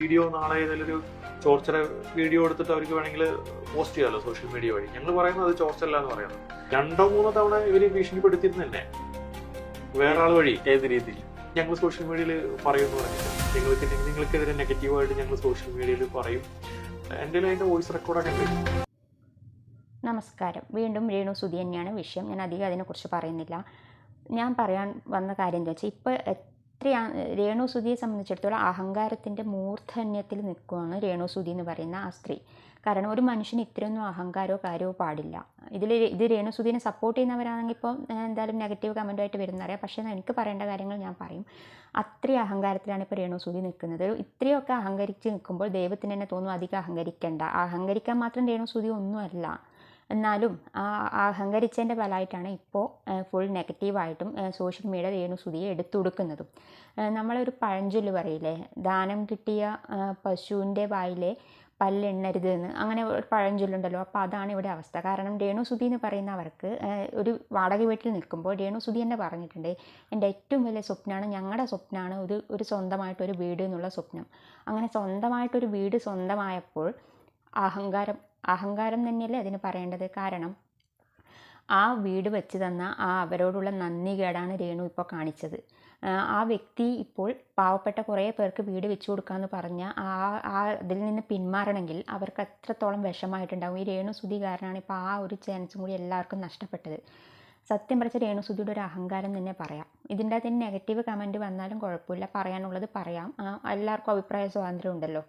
Video നാളെ ഏതെങ്കിലും ഒരു ചോർച്ചറ വീഡിയോ എടുത്തിട്ട് അവർക്ക് വേണമെങ്കിൽ പോസ്റ്റ് ചെയ്യാമല്ലോ സോഷ്യൽ മീഡിയ വഴി. ഞങ്ങൾ പറയുന്നത് അത് ചോർച്ചല്ല എന്ന് പറയുന്നത് രണ്ടോ മൂന്നോ തവണ ഇവർ ഭീഷണിപ്പെടുത്തിയിരുന്നു തന്നെ വേറെ ആൾ വഴി. ഏത് രീതിയിൽ? ഞങ്ങൾ സോഷ്യൽ മീഡിയയിൽ പറയുമെന്ന് പറഞ്ഞിട്ട്. നിങ്ങൾക്ക് നിങ്ങൾക്കെതിരെ നെഗറ്റീവായിട്ട് ഞങ്ങൾ സോഷ്യൽ മീഡിയയിൽ പറയും. എന്റെ അതിന്റെ വോയിസ് റെക്കോർഡൊക്കെ ഉണ്ട്. നമസ്കാരം. വീണ്ടും രേണു സുധി തന്നെയാണ് വിഷയം. ഞാൻ അധികം അതിനെക്കുറിച്ച് പറയുന്നില്ല. ഞാൻ പറയാൻ വന്ന കാര്യം എന്താ വെച്ചാൽ ഇപ്പോൾ എത്രയാ രേണുസുതിയെ സംബന്ധിച്ചിടത്തോളം അഹങ്കാരത്തിന്റെ മൂർധന്യത്തിൽ നിൽക്കുകയാണ് രേണുസുതി എന്ന് പറയുന്ന ആ സ്ത്രീ. കാരണം ഒരു മനുഷ്യന് ഇത്രയൊന്നും അഹങ്കാരോ കാര്യമോ പാടില്ല. ഇതിൽ ഇത് രേണുസുതിനെ സപ്പോർട്ട് ചെയ്യുന്നവരാണെങ്കിൽ ഇപ്പോൾ എന്തായാലും നെഗറ്റീവ് കമന്റുമായിട്ട് വരുന്നറിയാം പക്ഷേ എനിക്ക് പറയേണ്ട കാര്യങ്ങൾ ഞാൻ പറയും. അത്രയും അഹങ്കാരത്തിലാണ് ഇപ്പോൾ രേണുസുതി നിൽക്കുന്നത്. ഇത്രയൊക്കെ അഹങ്കരിച്ച് നിൽക്കുമ്പോൾ ദൈവത്തിന് തന്നെ തോന്നും അധികം അഹങ്കരിക്കേണ്ട. അഹങ്കരിക്കാൻ മാത്രം രേണുസുതി ഒന്നുമല്ല. എന്നാലും അഹങ്കരിച്ചതിന്റെ ഫലമായിട്ടാണ് ഇപ്പോൾ ഫുൾ നെഗറ്റീവായിട്ടും സോഷ്യൽ മീഡിയ രേണു സുധിയെ എടുത്തു കൊടുക്കുന്നതും. നമ്മളൊരു പഴഞ്ചൊല്ല് പറയില്ലേ? ദാനം കിട്ടിയ പശുവിന്റെ വായിലെ പല്ലെണ്ണരുത് എന്ന് അങ്ങനെ ഒരു പഴഞ്ചൊല്ലുണ്ടല്ലോ. അപ്പോൾ അതാണ് ഇവിടെ അവസ്ഥ. കാരണം രേണു സുധി എന്ന് പറയുന്നവർക്ക് ഒരു വാടക വീട്ടിൽ നിൽക്കുമ്പോൾ രേണു സുധി തന്നെ പറഞ്ഞിട്ടുണ്ട് എന്റെ ഏറ്റവും വലിയ സ്വപ്നമാണ് ഞങ്ങളുടെ സ്വപ്നമാണ് ഒരു ഒരു സ്വന്തമായിട്ടൊരു വീട് എന്നുള്ള സ്വപ്നം. അങ്ങനെ സ്വന്തമായിട്ടൊരു വീട് സ്വന്തമായപ്പോൾ അഹങ്കാരം അഹങ്കാരം തന്നെയല്ലേ അതിന് പറയേണ്ടത്? കാരണം ആ വീട് വെച്ച് തന്ന ആ അവരോടുള്ള നന്ദി കേടാണ് രേണു ഇപ്പോൾ കാണിച്ചത്. ആ, വ്യക്തി ഇപ്പോൾ പാവപ്പെട്ട കുറേ പേർക്ക് വീട് വെച്ചു കൊടുക്കാമെന്ന് പറഞ്ഞ ആ ആ അതിൽ നിന്ന് പിന്മാറണമെങ്കിൽ അവർക്ക് എത്രത്തോളം വിഷമായിട്ടുണ്ടാകും ഈ രേണു സുധി കാരനാണ് ഇപ്പോൾ ആ ഒരു ചാൻസും കൂടി എല്ലാവർക്കും നഷ്ടപ്പെട്ടത്. സത്യം പറച്ച രേണു സുധിയുടെ ഒരു അഹങ്കാരം തന്നെ പറയാം. ഇതിന്റെ അകത്ത് നെഗറ്റീവ് കമന്റ് വന്നാലും കുഴപ്പമില്ല. പറയാനുള്ളത് പറയാം. എല്ലാവർക്കും അഭിപ്രായ സ്വാതന്ത്ര്യം ഉണ്ടല്ലോ.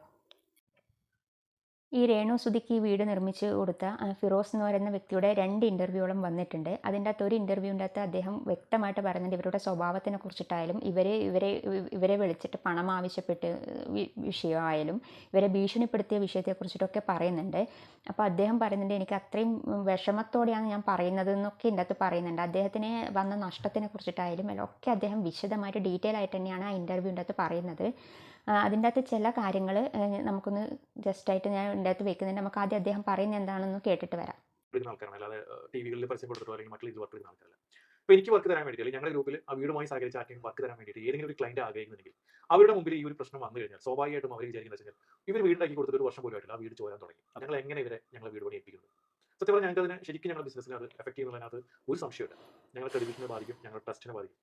ഈ രേണു സുധിക്ക് ഈ വീട് നിർമ്മിച്ച് കൊടുത്ത ഫിറോസ് എന്ന് പറയുന്ന വ്യക്തിയുടെ രണ്ട് ഇന്റർവ്യൂകളും വന്നിട്ടുണ്ട്. അതിന്റെ അകത്ത് ഒരു ഇന്റർവ്യൂവിന്റെ അകത്ത് അദ്ദേഹം വ്യക്തമായിട്ട് പറയുന്നുണ്ട് ഇവരുടെ സ്വഭാവത്തിനെ കുറിച്ചിട്ടായാലും ഇവരെ ഇവരെ ഇവരെ വിളിച്ചിട്ട് പണം ആവശ്യപ്പെട്ട് വിഷയമായാലും ഇവരെ ഭീഷണിപ്പെടുത്തിയ വിഷയത്തെക്കുറിച്ചിട്ടൊക്കെ പറയുന്നുണ്ട്. അപ്പോൾ അദ്ദേഹം പറയുന്നുണ്ട് എനിക്ക് അത്രയും വിഷമത്തോടെയാണ് ഞാൻ പറയുന്നത് എന്നൊക്കെ ഇതിന്റെ അകത്ത് പറയുന്നുണ്ട്. അദ്ദേഹത്തിന് വന്ന നഷ്ടത്തിനെ കുറിച്ചിട്ടായാലും ഒക്കെ അദ്ദേഹം വിശദമായിട്ട് ഡീറ്റെയിൽ ആയിട്ട് തന്നെയാണ് ആ ഇന്റർവ്യൂവിന്റെ അകത്ത് പറയുന്നത്. അതിന്റെ അകത്ത് ചില കാര്യങ്ങൾ നമുക്കൊന്ന് ജസ്റ്റായിട്ട് ഞാൻ ഇതിന്റെ അകത്ത് വെക്കുന്നുണ്ട്. നമുക്ക് ആദ്യം അദ്ദേഹം പറയുന്നത് എന്താണെന്ന് കേട്ടിട്ട് വരാം. ആൾക്കാരാണ്. വർക്ക് എനിക്ക് വർക്ക് തരാൻ വേണ്ടി ഞങ്ങളുടെ ഗ്രൂപ്പിൽ ആ വീടുമായി സഹകരിച്ച് ആർക്കെങ്കിലും വർക്ക് തരാൻ വേണ്ടിയിട്ട് ഏതെങ്കിലും ഒരു ക്ലയന്റ് ആഗ്രഹിക്കുന്നുണ്ടെങ്കിൽ അവരുടെ മുമ്പിൽ ഈ ഒരു പ്രശ്നം വന്നു കഴിഞ്ഞാൽ സ്വാഭാവികമായിട്ടും അവർ വിചാരിക്കുന്നത് വെച്ചാൽ ഇവർ വീടുണ്ടാക്കി കൊടുത്തിട്ട് ഒരു വർഷം പോലും ആയിട്ടില്ല ആ വീട് ചോരാൻ തുടങ്ങി. ഞങ്ങൾ എങ്ങനെ ഇവരെ ഞങ്ങൾ വീട് പണി ഏൽപ്പിക്കുന്നത് സത്യം പറഞ്ഞാൽ ഞങ്ങൾക്ക് അതിനെ ശരിക്കും ഞങ്ങളുടെ ബിസിനസ്സിനെ അത് എഫക്ട് ചെയ്യുന്നതിനകത്ത് ഒരു സംശയമില്ല ഞങ്ങളുടെ ക്രെഡിറ്റിനെ ബാധിക്കും ഞങ്ങളുടെ ട്രസ്റ്റിനെ ബാധിക്കും.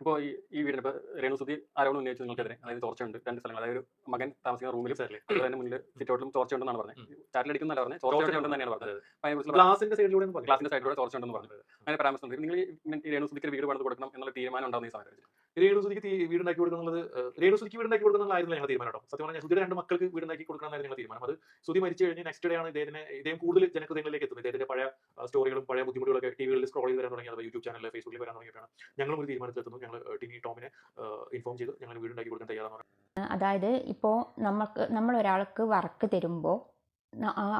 ഇപ്പോൾ ഈ ഈ വീടിന് ഇപ്പോൾ രേണുസുതി ആരോടും ഉന്നയിച്ചു നിങ്ങൾക്കെതിരെ അതായത് തോർച്ചയുണ്ട് രണ്ട് സ്ഥലങ്ങൾ. അതായത് ഒരു മകൻ താമസിക്കുന്ന റൂമിലും അതുപോലെ തന്നെ മുന്നിൽ സിറ്റൗട്ടിലും തോർച്ചയുണ്ടെന്നാണ് പറഞ്ഞത്. ചാറ്റിലടിക്കുന്നല്ല പറഞ്ഞത്. തോർച്ചയുണ്ടെന്ന് തന്നെയാണ് പറഞ്ഞത്. അതിനെക്കുറിച്ച് ഗ്ലാസിന്റെ സൈഡിലൂടെ ഗ്ലാസിന്റെ സൈഡിലൂടെ തോർച്ചയുണ്ടെന്ന് പറഞ്ഞത്. അങ്ങനെ പരാമർശം നിങ്ങൾ ഈ രേണുസുതിക്ക് വീട് പണിത് കൊടുക്കണം എന്നുള്ള തീരുമാനം ഉണ്ടാകുന്ന ഈ സാഹചര്യത്തിൽ. രേണുസുതിക്ക് സുധിക്ക് വീടുണ്ടാക്കി കൊടുക്കുന്നത് രേണുസുതിക്ക് വീടുണ്ടാക്കി കൊടുക്കുന്നതായിരുന്നു ഞങ്ങൾ തീരുമാനം കേട്ടോ. സത്യം പറഞ്ഞാൽ സുധിയുടെ രണ്ട് മക്കൾക്ക് വീടുണ്ടാക്കി കൊടുക്കണമെന്നായിരുന്നു ഞങ്ങൾ തീരുമാനം. അത് സുധി മരിച്ചു കഴിഞ്ഞ് നെക്സ്റ്റ് ഡേ ആണ് ഇദ്ദേഹത്തിന് ഇദ്ദേഹം കൂടുതൽ ജനകൃതങ്ങളിലേക്ക് എത്തുന്നത്. ഇദ്ദേഹത്തിന്റെ പഴയ സ്റ്റോറികളും പഴയ ബുദ്ധിമുട്ടുകളൊക്കെ ടി വിയിൽ സ്ക്രോൾ ചെയ്ത് വരാൻ തുടങ്ങിയത് യൂട്യൂബ് ചാനലിൽ ഫേസ്ബുക്കിൽ വരാൻ തുടങ്ങിയിട്ടാണ് ഞങ്ങളും ഒരു തീരുമാനത്തിലെത്തുന്നു ഞങ്ങൾ ടിനി ടോമിനെ ഇൻഫോം ചെയ്ത് ഞങ്ങൾ വീടുണ്ടാക്കി കൊടുക്കാൻ തയ്യാറാണ്. അതായത് ഇപ്പോൾ നമുക്ക് നമ്മൾ ഒരാൾക്ക് വർക്ക് തരുമ്പോൾ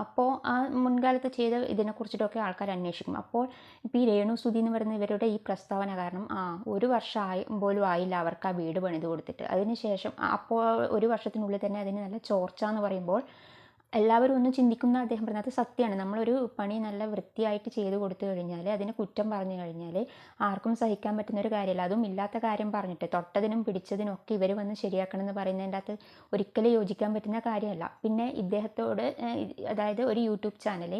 അപ്പോൾ ആ മുൻകാലത്ത് ചെയ്ത ഇതിനെക്കുറിച്ചിട്ടൊക്കെ ആൾക്കാർ അന്വേഷിക്കും. അപ്പോൾ ഇപ്പോൾ ഈ രേണു സുധി എന്ന് പറയുന്ന ഇവരുടെ ഈ പ്രസ്താവന കാരണം ആ ഒരു വർഷമായി പോലും ആയില്ല അവർക്ക് ആ വീട് പണിത് കൊടുത്തിട്ട്. അതിനുശേഷം ശേഷം അപ്പോൾ ഒരു വർഷത്തിനുള്ളിൽ തന്നെ അതിന് നല്ല ചോർച്ച എന്ന് പറയുമ്പോൾ എല്ലാവരും ഒന്ന് ചിന്തിക്കുന്ന അദ്ദേഹം പറഞ്ഞത് സത്യമാണ്. നമ്മളൊരു പണി നല്ല വൃത്തിയായിട്ട് ചെയ്ത് കൊടുത്തു കഴിഞ്ഞാൽ അതിന് കുറ്റം പറഞ്ഞു കഴിഞ്ഞാൽ ആർക്കും സഹിക്കാൻ പറ്റുന്ന ഒരു കാര്യമല്ല. അതും ഇല്ലാത്ത കാര്യം പറഞ്ഞിട്ട് തൊട്ടതിനും പിടിച്ചതിനും ഒക്കെ ഇവർ വന്ന് ശരിയാക്കണം എന്ന് പറയുന്നതിന്റെ അകത്ത് ഒരിക്കലും യോജിക്കാൻ പറ്റുന്ന കാര്യമല്ല. പിന്നെ ഇദ്ദേഹത്തോട് അതായത് ഒരു യൂട്യൂബ് ചാനൽ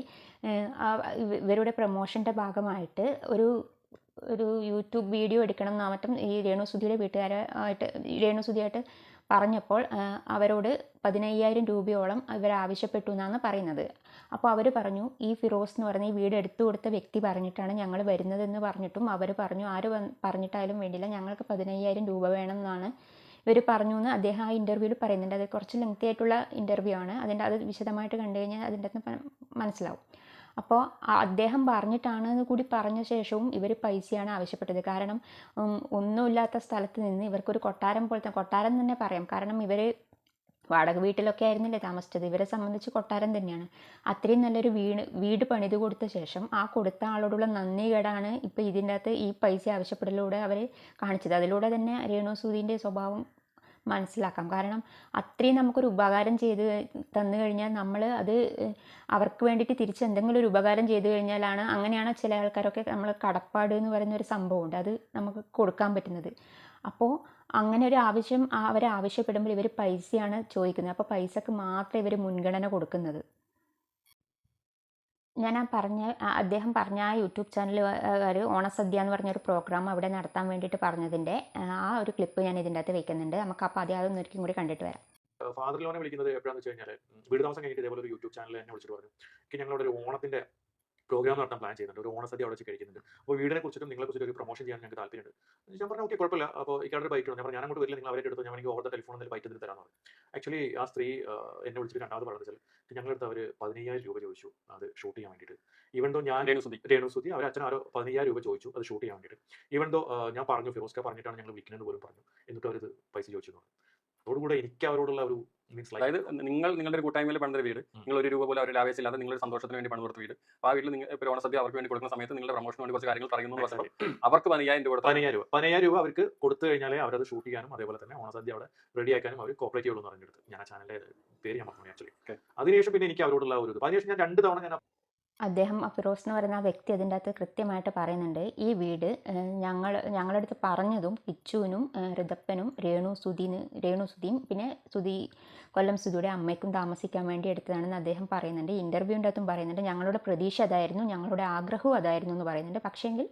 ഇവരുടെ പ്രൊമോഷന്റെ ഭാഗമായിട്ട് ഒരു ഒരു യൂട്യൂബ് വീഡിയോ എടുക്കണം എന്നാ മറ്റും ഈ രേണുസുധിയുടെ വീട്ടുകാരായിട്ട് രേണുസുധിയായിട്ട് പറഞ്ഞപ്പോൾ അവരോട് പതിനയ്യായിരം രൂപയോളം ഇവർ ആവശ്യപ്പെട്ടു എന്നാണ് പറയുന്നത്. അപ്പോൾ അവർ പറഞ്ഞു ഈ ഫിറോസ് എന്ന് പറഞ്ഞ ഈ വീട് എടുത്തു കൊടുത്ത വ്യക്തി പറഞ്ഞിട്ടാണ് ഞങ്ങൾ വരുന്നതെന്ന് പറഞ്ഞിട്ടും അവർ പറഞ്ഞു ആര് പറഞ്ഞിട്ടായാലും വേണ്ടില്ല ഞങ്ങൾക്ക് പതിനയ്യായിരം രൂപ വേണം എന്നാണ് ഇവർ പറഞ്ഞു എന്ന് അദ്ദേഹം ആ ഇന്റർവ്യൂവിൽ പറയുന്നുണ്ട്. അത് കുറച്ച് ലെങ്തി ആയിട്ടുള്ള ഇന്റർവ്യൂ ആണ്. അതിന്റെ അത് വിശദമായിട്ട് കണ്ടു കഴിഞ്ഞാൽ അതിന്റെ അകത്ത് മനസ്സിലാവും. അപ്പോൾ അദ്ദേഹം പറഞ്ഞിട്ടാണ് എന്ന് കൂടി പറഞ്ഞ ശേഷവും ഇവർ പൈസയാണ് ആവശ്യപ്പെട്ടത്. കാരണം ഒന്നുമില്ലാത്ത സ്ഥലത്ത് നിന്ന് ഇവർക്കൊരു കൊട്ടാരം പോലത്തെ കൊട്ടാരം തന്നെ പറയാം. കാരണം ഇവർ വാടക വീട്ടിലൊക്കെ ആയിരുന്നില്ലേ താമസിച്ചത്. ഇവരെ സംബന്ധിച്ച് കൊട്ടാരം തന്നെയാണ്. അത്രയും നല്ലൊരു വീട് വീട് പണിത് കൊടുത്ത ശേഷം ആ കൊടുത്ത ആളോടുള്ള നന്ദി കേടാണ് ഇപ്പോൾ ഇതിന്റെ അകത്ത് ഈ പൈസ ആവശ്യപ്പെടലിലൂടെ അവർ കാണിച്ചത്. അതിലൂടെ തന്നെ രേണു സൂദിന്റെ സ്വഭാവം മനസ്സിലാക്കാം. കാരണം അത്രയും നമുക്കൊരു ഉപകാരം ചെയ്ത് തന്നു കഴിഞ്ഞാൽ നമ്മൾ അത് അവർക്ക് വേണ്ടിയിട്ട് തിരിച്ച് എന്തെങ്കിലും ഒരു ഉപകാരം ചെയ്തു കഴിഞ്ഞാലാണ് അങ്ങനെയാണ് ചില ആൾക്കാരൊക്കെ നമ്മൾ കടപ്പാട് എന്ന് പറയുന്ന ഒരു സംഭവമുണ്ട്. അത് നമുക്ക് കൊടുക്കാൻ പറ്റുന്നത്. അപ്പോൾ അങ്ങനെ ഒരു ആവശ്യം അവർ ആവശ്യപ്പെടുമ്പോൾ ഇവർ പൈസയാണ് ചോദിക്കുന്നത്. അപ്പോൾ പൈസക്ക് മാത്രമേ ഇവർ മുൻഗണന കൊടുക്കുന്നത്. ഞാൻ ആ പറഞ്ഞ അദ്ദേഹം പറഞ്ഞ ആ യൂട്യൂബ് ചാനൽ ഒരു ഓണസദ്യ എന്ന് പറഞ്ഞൊരു പ്രോഗ്രാം അവിടെ നടത്താൻ വേണ്ടിയിട്ട് പറഞ്ഞതിന്റെ ആ ഒരു ക്ലിപ്പ് ഞാൻ ഇതിന്റെ അകത്ത് വെക്കുന്നുണ്ട്. നമുക്ക് അപ്പോൾ അതേ അതൊന്നും ഒരിക്കലും കൂടി കണ്ടിട്ട് വരാം. ഫാദർ ലോനെ വിളിക്കുന്നത് എപ്പോഴാണെന്ന് വെച്ച് കഴിഞ്ഞാൽ വീട് താമസം കഴിഞ്ഞിട്ട് ഇതേപോലെ ഒരു യൂട്യൂബ് ചാനൽ എന്നെ വിളിച്ചിട്ട് പറഞ്ഞു. ഞങ്ങളുടെ ഒരു ഓണത്തിന്റെ പ്രോഗ്രാം നടത്താൻ പ്ലാൻ ചെയ്യുന്നുണ്ട്. ഒരു ഓണസദ്യ അവിടെ വെച്ച് കഴിക്കുന്നുണ്ട്. അപ്പോൾ വീടിനെ കുറിച്ചിട്ടും നിങ്ങളെ കുറിച്ചിട്ട് ഒരു പ്രൊമോഷൻ ചെയ്യാൻ ഞങ്ങൾക്ക് താല്പര്യമുണ്ട്. ഞാൻ പറഞ്ഞു ഓക്കെ കുഴപ്പമില്ല. അപ്പോൾ ഇക്കാരുടെ ബൈറ്റ് ഞാൻ പറഞ്ഞു ഞാൻ അങ്ങോട്ട് വരില്ല. നിങ്ങൾ അവരെ എടുത്ത്. ഞാൻ എനിക്ക് ഓവർ ടെലിഫോൺ എന്തെങ്കിലും ബൈറ്റ് തരാമെന്ന് പറഞ്ഞു. ആക്ച്വലി ആ സ്ത്രീ എന്നെ വിളിച്ചിട്ട് രണ്ടാമത് പറഞ്ഞത് വെച്ചാൽ ഞങ്ങളടുത്ത് അവർ പതിനയ്യായിരം രൂപ ചോദിച്ചു. അത് ഷൂട്ട് ചെയ്യാൻ വേണ്ടിയിട്ട്. ഈവൻ ദോ ഞാൻ രേണു സുധി രേണു സുധി അവർ അച്ഛൻ ആരോ പതിനയ്യായിരം രൂപ ചോദിച്ചു. അത് ഷൂട്ട് ചെയ്യാൻ വേണ്ടിയിട്ട്. ഈവൻ ദോ ഞാൻ പറഞ്ഞു ഫിറോസ്ക പറഞ്ഞിട്ടാണ് ഞങ്ങൾ വിൽക്കുന്നത് പോലും പറഞ്ഞു. എന്നിട്ട് അവർ പൈസ ചോദിച്ചു. അതോടുകൂടെ എനിക്ക് അവരോടുള്ള ഒരു മീൻസ് അതായത് നിങ്ങൾ നിങ്ങളുടെ ഒരു കൂട്ടായ്മയിൽ പണിതൊരു വീട്. നിങ്ങൾ ഒരു രൂപ പോലും അവരുടെ ഇല്ലാതെ നിങ്ങളുടെ സന്തോഷത്തിന് വേണ്ടി പണി കൊടുത്ത വീട് ആ വീട്ടിൽ നിങ്ങൾ ഇപ്പോൾ ഓണസദ്യ അവർക്ക് വേണ്ടി കൊടുക്കുന്ന സമയത്ത് നിങ്ങളുടെ പ്രൊമോഷന് വേണ്ടി കുറച്ച് കാര്യങ്ങൾ പറയുന്നു പറഞ്ഞപ്പോൾ അവർക്ക് പതിനായിരം രൂപ പതിനയ്യായിരം രൂപ. പതിനയ്യായിരം രൂപ അവർക്ക് കൊടുത്തു കഴിഞ്ഞാലേ അവരത് ഷൂട്ട് ചെയ്യാനും അതേപോലെ തന്നെ ഓണസദ്യ അവിടെ റെഡി ആക്കാനും അവർ കോപ്പറേറ്റ് ചെയ്യുള്ളൂ എന്ന് പറഞ്ഞെടുത്ത്. ഞാൻ ആ ചാനലിന്റെ പേര് ഞാൻ പറഞ്ഞു ആക്ച്വലി. അതിനുശേഷം പിന്നെ എനിക്ക് അവരോടുള്ള ഒരു അതിനുശേഷം ഞാൻ രണ്ട് തവണ ഞാൻ അദ്ദേഹം ഫിറോസ് എന്ന് പറയുന്ന ആ വ്യക്തി അതിന്റെ അകത്ത് കൃത്യമായിട്ട് പറയുന്നുണ്ട് ഈ വീട് ഞങ്ങൾ ഞങ്ങളുടെ അടുത്ത് പറഞ്ഞതും കിച്ചുവിനും ഏഹ്, ഋതപ്പനും രേണു സുധീന് രേണു സുധീം പിന്നെ സുധി കൊല്ലം സുധിയുടെ അമ്മയ്ക്കും താമസിക്കാൻ വേണ്ടി എടുത്തതാണെന്ന് അദ്ദേഹം പറയുന്നുണ്ട്. ഇന്റർവ്യൂവിന്റെ അകത്തും പറയുന്നുണ്ട് ഞങ്ങളുടെ പ്രതീക്ഷ അതായിരുന്നു ഞങ്ങളുടെ ആഗ്രഹവും അതായിരുന്നു എന്ന് പറയുന്നുണ്ട്. പക്ഷേങ്കിൽ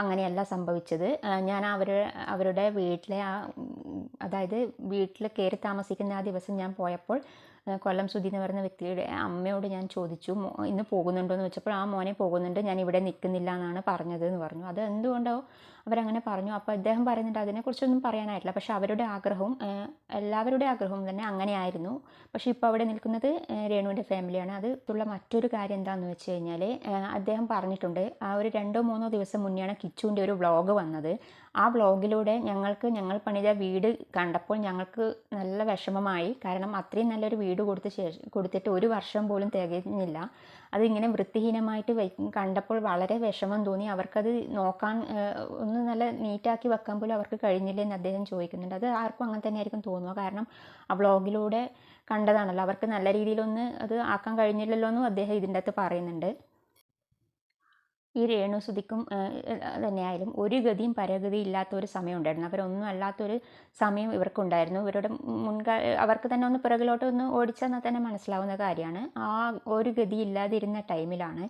അങ്ങനെയല്ല സംഭവിച്ചത്. ഞാൻ അവർ അവരുടെ വീട്ടിലെ ആ അതായത് വീട്ടിൽ കയറി താമസിക്കുന്ന ആ ദിവസം ഞാൻ പോയപ്പോൾ കൊല്ലം സുധി എന്ന് പറയുന്ന വ്യക്തിയുടെ അമ്മയോട് ഞാൻ ചോദിച്ചു "മോ- ഇന്ന് പോകുന്നുണ്ടോ എന്ന് വെച്ചപ്പോൾ ആ മോനെ പോകുന്നുണ്ട്. ഞാൻ ഇവിടെ നിൽക്കുന്നില്ല എന്നാണ് പറഞ്ഞത് എന്ന് പറഞ്ഞു. അത് എന്തുകൊണ്ടോ അവരങ്ങനെ പറഞ്ഞു. അപ്പോൾ അദ്ദേഹം പറയുന്നുണ്ട് അതിനെക്കുറിച്ചൊന്നും പറയാനായിട്ടില്ല. പക്ഷേ അവരുടെ ആഗ്രഹവും എല്ലാവരുടെ ആഗ്രഹവും തന്നെ അങ്ങനെയായിരുന്നു. പക്ഷേ ഇപ്പോൾ അവിടെ നിൽക്കുന്നത് രേണുവിന്റെ ഫാമിലിയാണ് അത് മറ്റൊരു കാര്യം എന്താണെന്ന് വെച്ച് കഴിഞ്ഞാൽ അദ്ദേഹം പറഞ്ഞിട്ടുണ്ട് ആ ഒരു രണ്ടോ മൂന്നോ ദിവസം മുന്നെയാണ് കിച്ചുവിന്റെ ഒരു വ്ളോഗ് വന്നത്. ആ വ്ളോഗിലൂടെ ഞങ്ങൾക്ക് ഞങ്ങൾ പണിത വീട് കണ്ടപ്പോൾ ഞങ്ങൾക്ക് നല്ല വിഷമമായി. കാരണം അത്രയും നല്ലൊരു വീട് കൊടുത്ത ശേഷം കൊടുത്തിട്ട് ഒരു വർഷം പോലും തികഞ്ഞില്ല. അതിങ്ങനെ വൃത്തിഹീനമായിട്ട് കണ്ടപ്പോൾ വളരെ വിഷമം തോന്നി. അവർക്കത് നോക്കാൻ ഒന്ന് നല്ല നീറ്റാക്കി വെക്കാൻ പോലും അവർക്ക് കഴിഞ്ഞില്ല എന്ന് അദ്ദേഹം ചോദിക്കുന്നുണ്ട്. അത് ആർക്കും അങ്ങനെ തന്നെ ആയിരിക്കും തോന്നുക. കാരണം ആ വ്ളോഗിലൂടെ കണ്ടതാണല്ലോ. അവർക്ക് നല്ല രീതിയിലൊന്ന് അത് ആക്കാൻ കഴിഞ്ഞില്ലല്ലോ എന്നും അദ്ദേഹം ഇതിന്റെ അകത്ത് പറയുന്നുണ്ട്. ഈ രേണുസുതിക്കും തന്നെയായാലും ഒരു ഗതിയും പരഗതി ഇല്ലാത്ത ഒരു സമയം ഉണ്ടായിരുന്നു അവരൊന്നും അല്ലാത്തൊരു സമയം ഇവർക്കുണ്ടായിരുന്നു. ഇവരുടെ മുൻകാ അവർക്ക് തന്നെ ഒന്ന് പിറകിലോട്ട് ഒന്ന് ഓടിച്ചെന്നാൽ തന്നെ മനസ്സിലാവുന്ന കാര്യമാണ്. ആ ഒരു ഗതി ഇല്ലാതിരുന്ന ടൈമിലാണ്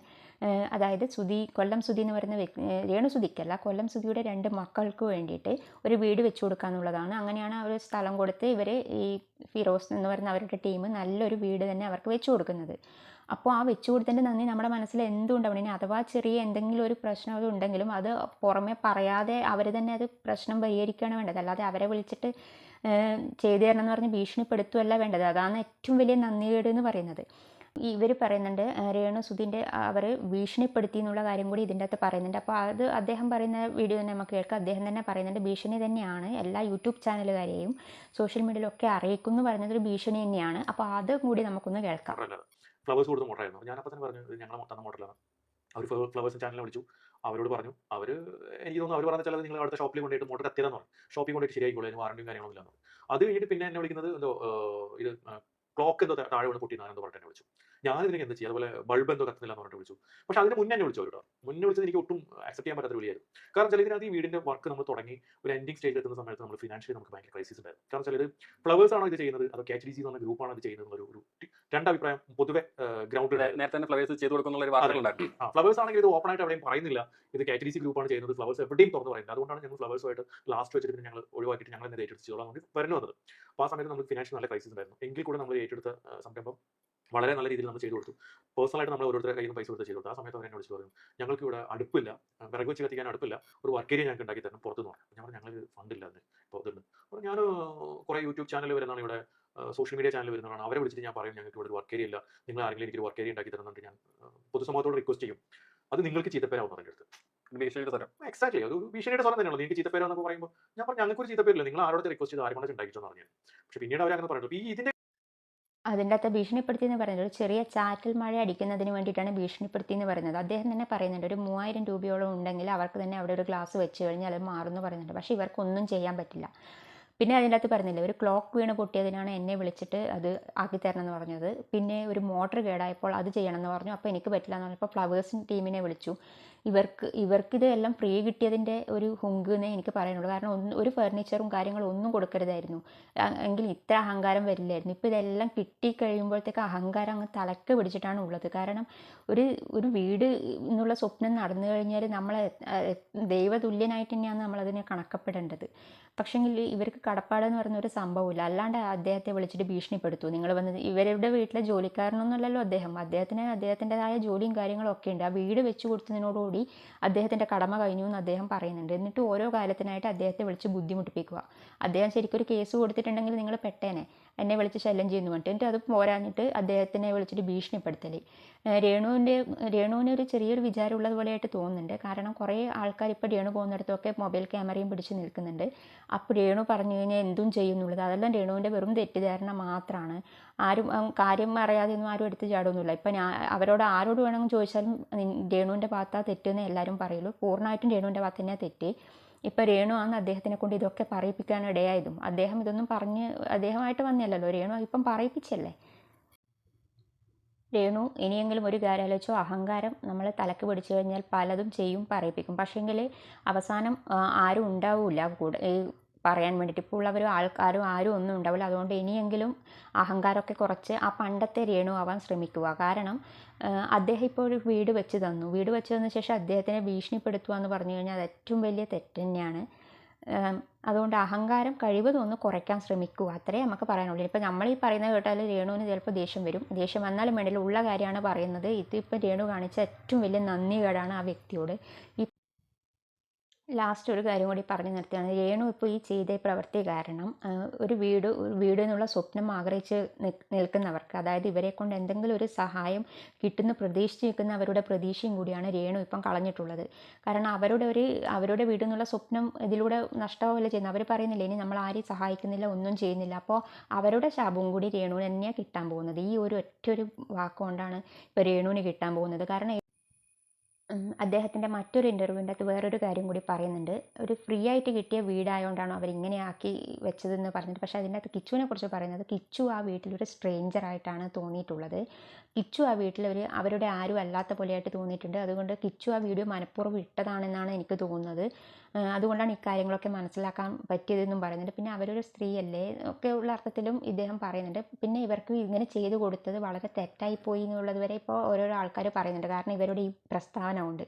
അതായത് സുധി കൊല്ലം സുധി എന്ന് പറയുന്ന വ്യക്തി ഏഹ് രേണു സുധിക്കല്ല കൊല്ലം സുധിയുടെ രണ്ട് മക്കൾക്ക് വേണ്ടിയിട്ട് ഒരു വീട് വെച്ചു കൊടുക്കുക എന്നുള്ളതാണ്. അങ്ങനെയാണ് ഒരു സ്ഥലം കൊടുത്ത് ഇവർ ഈ ഫിറോസ് എന്ന് പറയുന്ന അവരുടെ ടീം നല്ലൊരു വീട് തന്നെ അവർക്ക് വെച്ചു കൊടുക്കുന്നത്. അപ്പോൾ ആ വെച്ചു കൊടുത്തതിന്റെ നന്ദി നമ്മുടെ മനസ്സിൽ എന്തുണ്ടാവണേ അഥവാ ചെറിയ എന്തെങ്കിലും ഒരു പ്രശ്നം ഉണ്ടെങ്കിലും അത് പുറമെ പറയാതെ അവർ തന്നെ അത് പ്രശ്നം പരിഹരിക്കുകയാണ് വേണ്ടത്. അല്ലാതെ അവരെ വിളിച്ചിട്ട് ചെയ്തു തരണം എന്ന് പറഞ്ഞ് ഭീഷണിപ്പെടുത്തുകയല്ല വേണ്ടത്. അതാണ് ഏറ്റവും വലിയ നന്ദികേട് എന്ന് പറയുന്നത്. ഇവർ പറയുന്നുണ്ട് രേണു സുധീന്റെ അവർ ഭീഷണിപ്പെടുത്തി എന്നുള്ള കാര്യം കൂടി ഇതിന്റെ അകത്ത് പറയുന്നുണ്ട്. അപ്പോൾ അത് അദ്ദേഹം പറയുന്ന വീഡിയോ തന്നെ നമുക്ക് കേൾക്കാം. അദ്ദേഹം തന്നെ പറയുന്നുണ്ട് ഭീഷണി തന്നെയാണ് എല്ലാ യൂട്യൂബ് ചാനലുകാരെയും സോഷ്യൽ മീഡിയയിലൊക്കെ അറിയിക്കും എന്ന് പറയുന്നത് ഒരു ഭീഷണി തന്നെയാണ്. അപ്പോൾ അത് കൂടി നമുക്കൊന്ന് കേൾക്കാം. ഫ്ലവേഴ്സ് കൊടുത്ത മോട്ടറായിരുന്നു. ഞാനപ്പോൾ തന്നെ പറഞ്ഞു ഞങ്ങളെ മൊത്തം തന്ന മോട്ടറിലാണ് അവർ ഫ്ലവേഴ്സ് ചാനലിൽ വിളിച്ചു. അവരോട് പറഞ്ഞു അവർ എനിക്ക് തോന്നുന്നു അവർ പറഞ്ഞ ചിലത് നിങ്ങൾ അടുത്ത ഷോപ്പിൽ കൊണ്ടുപോയിട്ട് മോട്ടർ കത്തിയതെന്ന് പറഞ്ഞു. ഷോപ്പിൽ കൊണ്ടുപോയിട്ട് ശരിയായിക്കോളൂ അതിന് വാറണ്ടിയും കാര്യങ്ങളൊന്നും ഇല്ലെന്ന് അത് കഴിഞ്ഞിട്ട് പിന്നെ എന്നെ വിളിക്കുന്നത് എന്തോ ഇത് ക്ലോക്ക് എന്തോ താഴെ വീണ് പൊട്ടി എന്തോ പറഞ്ഞിട്ട് എന്നെ വിളിച്ചു. ഞാൻ ഇതിനൊക്കെ എന്ത് ചെയ്യും? അതുപോലെ ബൾബ് എന്തോ കത്തുന്നില്ല എന്ന് പറഞ്ഞിട്ട് വിളിച്ചു. പക്ഷെ അതിന് മുന്നേ എന്നെ വിളിച്ചു കേട്ടോ. മുന്നേ വിളിച്ചത് എനിക്ക് ഒട്ടും അക്സെപ്റ്റ് ചെയ്യാൻ പറ്റാത്ത വിളിയായിരുന്നു. കാരണം ചില ഇതിനകത്ത് ഈ വീടിന്റെ വർക്ക് നമ്മൾ തുടങ്ങി ഒരു എൻഡിങ് സ്റ്റേജിൽ എത്തുന്ന സമയത്ത് നമ്മൾ ഫിനാൻഷ്യലി നമുക്ക് ഭയങ്കര ക്രൈസിസ് ഉണ്ടായിരുന്നു. കാരണം ചിലത് ഫ്ലവേഴ്സ് ആണോ ഇത് ചെയ്യുന്നത്? അതോ കാച്ച് ഡി സി എന്ന് പറഞ്ഞ ഗ്രൂപ്പാണ് ഇത് ചെയ്യുന്നത് ഒരു രണ്ടഭിപ്രായം പൊതുവെ ഗ്രൗണ്ടിൽ നേരത്തെ തന്നെ ഫ്ലവേഴ്സ് ചെയ്തു കൊടുക്കുന്ന ഒരു വാർത്തകളുണ്ടായിരുന്നു ഉണ്ടായിരുന്നു. ഫ്ലവേഴ്സ് ആണെങ്കിൽ ഇത് ഓപ്പൺ ആയിട്ട് എവിടെയും പറയുന്നില്ല. ഇത് കാറ്റ് ഡിസി സി ഗ്രൂപ്പാണ് ചെയ്യുന്നത് ഫ്ലവേഴ്സ് എവിടെയും തുറന്ന് പറയുന്നത് അതുകൊണ്ടാണ് ഞങ്ങൾ ഫ്ലവേഴ്സുമായിട്ട് ലാസ്റ്റ് വെച്ചിട്ട് പിന്നെ ഞങ്ങൾ ഒഴിവാക്കിയിട്ട് ഞങ്ങൾ തന്നെ ഏറ്റെടുത്ത് ചെയ്തോളാം വേണ്ടി വരുന്നു വന്നത് അപ്പോൾ ആ സമയത്ത് നമുക്ക് ഫിനാൻഷ്യൽ നല്ല ക്രൈസിസ് ഉണ്ടായിരുന്നു. എങ്കിൽ കൂടെ നമ്മൾ ഏറ്റെടുത്ത സംരംഭം വളരെ നല്ല രീതിയിൽ നമ്മൾ ചെയ്തു കൊടുത്തു. പേഴ്സണലായിട്ട് നമ്മൾ ഓരോരുത്തരുടെ കയ്യിൽ നിന്ന് പൈസ കൊടുത്ത് ചെയ്തു കൊടുത്തു. ആ സമയത്ത് അവരെന്നെ വിളിച്ചു പറഞ്ഞു ഞങ്ങൾക്ക് ഇവിടെ അടുപ്പില്ല. വിറക് വെച്ച് കത്തിക്കാൻ അടുപ്പില്ല. ഒരു വർക്ക് ഏരിയ ഞങ്ങൾക്ക് ഉണ്ടാക്കി തരണം പുറത്തുനിന്ന് പറഞ്ഞു ഞങ്ങൾ ഞങ്ങൾ ഫണ്ടില്ല അതിന്. ഇപ്പോൾ ഇതുണ്ട്. അപ്പോൾ ഞാൻ കുറേ യൂട്യൂബ് ചാനൽ വരുന്നതാണ് ഇവിടെ സോഷ്യൽ മീഡിയ ചാനൽ വരുന്നതാണ്. അവരെ വിളിച്ചിട്ട് ഞാൻ പറയും ഞങ്ങൾക്ക് ഇവിടെ ഒരു വർക്ക് ഏരിയ ഇല്ല. നിങ്ങൾ ആരെങ്കിലും എനിക്ക് ഒരു വർക്ക് ഏരിയ ഉണ്ടാക്കി തരണം ഞാൻ പൊതുസമൂഹത്തോട് റിക്വസ്റ്റ് ചെയ്യും. അത് നിങ്ങൾക്ക് ചീത്തപ്പേരാവും പറഞ്ഞു അടുത്ത്. ഭീഷണിയുടെ സ്വരം. എക്സാക്ട്ലി അത് ഭീഷണിയുടെ സ്വരം തന്നെയാണ്. നിങ്ങൾക്ക് ചീത്തപ്പേരോ എന്നൊക്കെ പറയുമ്പോൾ ഞാൻ പറഞ്ഞു ഞങ്ങൾക്ക് ഒരു ചീത്തപ്പേരില്ല. നിങ്ങൾ ആരോടത്തെ റിക്വസ്റ്റ് ചെയ്ത് ആരും ഉണ്ടാക്കിച്ചോ ഉണ്ടാക്കിച്ചെന്ന് പറഞ്ഞു പക്ഷെ പിന്നീട് അവർ അങ്ങനെ പറഞ്ഞു ഈ ഇതിന്റെ അതിന്റെ അകത്ത് ഭീഷണിപ്പെടുത്തി എന്ന് പറയുന്നത് ഒരു ചെറിയ ചാറ്റൽ മഴ അടിക്കുന്നതിന് വേണ്ടിയിട്ടാണ് ഭീഷണിപ്പെടുത്തി എന്ന് പറയുന്നത്. അദ്ദേഹം തന്നെ പറയുന്നുണ്ട് ഒരു മൂവായിരം രൂപയോളം ഉണ്ടെങ്കിൽ അവർക്ക് തന്നെ അവിടെ ഒരു ഗ്ലാസ് വെച്ച് കഴിഞ്ഞാൽ അത് മാറുമെന്ന് പറയുന്നുണ്ട്. പക്ഷേ ഇവർക്കൊന്നും ചെയ്യാൻ പറ്റില്ല. പിന്നെ അതിന്റെ അകത്ത് പറഞ്ഞില്ലേ ഒരു ക്ലോക്ക് വീണ് പൊട്ടിയതിനാണ് എന്നെ വിളിച്ചിട്ട് അത് ആക്കി തരണം എന്ന് പറഞ്ഞത്. പിന്നെ ഒരു മോട്ടർ കേടായപ്പോൾ അത് ചെയ്യണം എന്ന് പറഞ്ഞു. അപ്പോൾ എനിക്ക് പറ്റില്ല എന്ന് പറഞ്ഞപ്പോൾ ഫ്ലവേഴ്സ് ടീമിനെ വിളിച്ചു. ഇവർക്ക് ഇവർക്കിത് എല്ലാം ഫ്രീ കിട്ടിയതിന്റെ ഒരു ഹുങ്ക് എന്നേ എനിക്ക് പറയാനുള്ളൂ. കാരണം ഒന്ന് ഒരു ഫർണിച്ചറും കാര്യങ്ങളും ഒന്നും കൊടുക്കരുതായിരുന്നു. എങ്കിൽ ഇത്ര അഹങ്കാരം വരില്ലായിരുന്നു. ഇപ്പോൾ ഇതെല്ലാം കിട്ടി കഴിയുമ്പോഴത്തേക്ക് അഹങ്കാരം അങ്ങ് തലക്ക് പിടിച്ചിട്ടാണ് ഉള്ളത്. കാരണം ഒരു ഒരു വീട് എന്നുള്ള സ്വപ്നം നടന്നു കഴിഞ്ഞാൽ നമ്മളെ ദൈവതുല്യനായിട്ട് തന്നെയാണ് നമ്മളതിനെ കണക്കപ്പെടേണ്ടത്. പക്ഷേങ്കിൽ ഇവർക്ക് കടപ്പാടെന്ന് എന്ന് ഒരു സംഭവമില്ല. അല്ലാണ്ട് അദ്ദേഹത്തെ വിളിച്ചിട്ട് ഭീഷണിപ്പെടുത്തു. നിങ്ങൾ വന്ന് ഇവരുടെ വീട്ടിലെ ജോലിക്കാരനൊന്നുമല്ലല്ലോ അദ്ദേഹം. അദ്ദേഹത്തിന് അദ്ദേഹത്തിന്റെതായ ജോലിയും കാര്യങ്ങളും ഒക്കെ ഉണ്ട്. ആ വീട് വെച്ച് കൊടുത്തതിനോടുകൂടി അദ്ദേഹത്തിന്റെ കടമ കഴിഞ്ഞു എന്ന് അദ്ദേഹം പറയുന്നുണ്ട്. എന്നിട്ട് ഓരോ കാലത്തിനായിട്ട് അദ്ദേഹത്തെ വിളിച്ച് ബുദ്ധിമുട്ടിപ്പിക്കുക. അദ്ദേഹം ശരിക്കും ഒരു കേസ് കൊടുത്തിട്ടുണ്ടെങ്കിൽ നിങ്ങൾ പെട്ടേനെ. എന്നെ വിളിച്ച് ശല്യം ചെയ്യുന്നു പറഞ്ഞിട്ട്. എന്നിട്ട് അത് പോരാഞ്ഞിട്ട് അദ്ദേഹത്തിനെ വിളിച്ചിട്ട് ഭീഷണിപ്പെടുത്തൽ രേണുവിന്റെ രേണുവിന് ഒരു ചെറിയൊരു വിചാരമുള്ളത് പോലെയായിട്ട് തോന്നുന്നുണ്ട്. കാരണം കുറേ ആൾക്കാർ ഇപ്പോൾ രേണു പോകുന്നിടത്തൊക്കെ മൊബൈൽ ക്യാമറയും പിടിച്ച് നിൽക്കുന്നുണ്ട്. അപ്പോൾ രേണു പറഞ്ഞു കഴിഞ്ഞാൽ എന്തും ചെയ്യുന്നുള്ളത്. അതെല്ലാം രേണുവിന്റെ വെറും തെറ്റിദ്ധാരണ മാത്രമാണ് ആരും കാര്യം അറിയാതെയൊന്നും ആരും എടുത്ത് ചാടുമൊന്നുമില്ല ഇപ്പം ഞാൻ അവരോട് ആരോട് വേണമെങ്കിൽ ചോദിച്ചാലും രേണുവിന്റെ ഭാഗത്താ തെറ്റെന്ന് എല്ലാവരും പറയുള്ളൂ. പൂർണമായിട്ടും രേണുവിന്റെ ഭാഗത്ത് തന്നെയാണ് തെറ്റ്. ഇപ്പം രേണു ആണ് അദ്ദേഹത്തിനെ കൊണ്ട് ഇതൊക്കെ പറയിപ്പിക്കാൻ ഇടയായതും. അദ്ദേഹം ഇതൊന്നും പറഞ്ഞ് അദ്ദേഹമായിട്ട് വന്നില്ലല്ലോ രേണു ഇപ്പം പറയിപ്പിച്ചല്ലേ? രേണു ഇനിയെങ്കിലും ഒരു കാര്യം ആലോചിച്ചോ. അഹങ്കാരം നമ്മൾ തലക്ക് പിടിച്ചു കഴിഞ്ഞാൽ പലതും ചെയ്യും പറയിപ്പിക്കും. പക്ഷേങ്കിൽ അവസാനം ആരും ഉണ്ടാവില്ല കൂടെ പറയാൻ വേണ്ടിയിട്ട്. ഇപ്പോൾ ഉള്ളവരും ആൾക്കാരും ആരും ഒന്നും ഉണ്ടാവില്ല. അതുകൊണ്ട് ഇനിയെങ്കിലും അഹങ്കാരമൊക്കെ കുറച്ച് ആ പണ്ടത്തെ രേണു ആവാൻ ശ്രമിക്കുക. കാരണം അദ്ദേഹം ഇപ്പോൾ ഒരു വീട് വെച്ച് തന്നു. വീട് വെച്ച് തന്ന ശേഷം അദ്ദേഹത്തിനെ ഭീഷണിപ്പെടുത്തുക എന്ന് പറഞ്ഞു കഴിഞ്ഞാൽ അത് ഏറ്റവും വലിയ തെറ്റ് തന്നെയാണ്. അതുകൊണ്ട് അഹങ്കാരം കഴിവതും കുറയ്ക്കാൻ ശ്രമിക്കുക. അത്രേ നമുക്ക് പറയാനുള്ളൂ. ഇപ്പം നമ്മൾ ഈ പറയുന്നത് കേട്ടാൽ രേണുവിന് ചിലപ്പോൾ ദേഷ്യം വരും. ദേഷ്യം വന്നാലും വേണ്ടില്ല ഉള്ള കാര്യമാണ് പറയുന്നത്. ഇതിപ്പോൾ രേണു കാണിച്ച ഏറ്റവും വലിയ നന്ദി കേടാണ് ആ വ്യക്തിയോട്. ഈ ലാസ്റ്റ് ഒരു കാര്യം കൂടി പറഞ്ഞു നിർത്തിയാണ്. രേണു ഇപ്പോൾ ഈ ചെയ്ത പ്രവൃത്തി കാരണം ഒരു വീട് വീട് എന്നുള്ള സ്വപ്നം ആഗ്രഹിച്ച് നിൽ- നിൽക്കുന്നവർക്ക് അതായത് ഇവരെ കൊണ്ട് എന്തെങ്കിലും ഒരു സഹായം കിട്ടുന്ന പ്രതീക്ഷിച്ച് നിൽക്കുന്നവരുടെ പ്രതീക്ഷയും കൂടിയാണ് രേണു ഇപ്പം കളഞ്ഞിട്ടുള്ളത്. കാരണം അവരുടെ ഒരു അവരുടെ വീട് എന്നുള്ള സ്വപ്നം ഇതിലൂടെ നഷ്ടമാവില്ല ചെയ്യുന്നത്. അവർ പറയുന്നില്ല ഇനി നമ്മൾ ആരെയും സഹായിക്കുന്നില്ല ഒന്നും ചെയ്യുന്നില്ല. അപ്പോൾ അവരുടെ ശാപവും കൂടി രേണുവിന് തന്നെയാണ് കിട്ടാൻ പോകുന്നത്. ഈ ഒരു ഒറ്റ ഒരു വാക്കുകൊണ്ടാണ് ഇപ്പോൾ രേണുവിന് കിട്ടാൻ പോകുന്നത്. കാരണം അദ്ദേഹത്തിന്റെ മറ്റൊരു ഇന്റർവ്യൂവിന്റെ അകത്ത് വേറൊരു കാര്യം കൂടി പറയുന്നുണ്ട്. ഒരു ഫ്രീ ആയിട്ട് കിട്ടിയ വീടായതുകൊണ്ടാണ് അവർ ഇങ്ങനെ ആക്കി വെച്ചതെന്ന് പറഞ്ഞിട്ട്. പക്ഷേ അതിന്റെ അകത്ത് കിച്ചുവിനെ കുറിച്ച് പറയുന്നത് കിച്ചു ആ വീട്ടിലൊരു സ്ട്രേഞ്ചറായിട്ടാണ് തോന്നിയിട്ടുള്ളത്. കിച്ചു ആ വീട്ടിൽ ഒരു അവരുടെ ആരും അല്ലാത്ത പോലെയായിട്ട് തോന്നിയിട്ടുണ്ട്. അതുകൊണ്ട് കിച്ചു ആ വീഡിയോ മനഃപൂർവം ഇട്ടതാണെന്നാണ് എനിക്ക് തോന്നുന്നത്. അതുകൊണ്ടാണ് ഇക്കാര്യങ്ങളൊക്കെ മനസ്സിലാക്കാൻ പറ്റിയതെന്നും പറയുന്നുണ്ട്. പിന്നെ അവരൊരു സ്ത്രീയല്ലേ ഒക്കെ ഉള്ള അർത്ഥത്തിലും ഇദ്ദേഹം പറയുന്നുണ്ട്. പിന്നെ ഇവർക്ക് ഇങ്ങനെ ചെയ്തു കൊടുത്തത് വളരെ തെറ്റായി പോയി എന്നുള്ളത് വരെ ഇപ്പോൾ ഓരോരോ ആൾക്കാർ പറയുന്നുണ്ട്. കാരണം ഇവരുടെ ഈ പ്രസ്താവന കൊണ്ട്.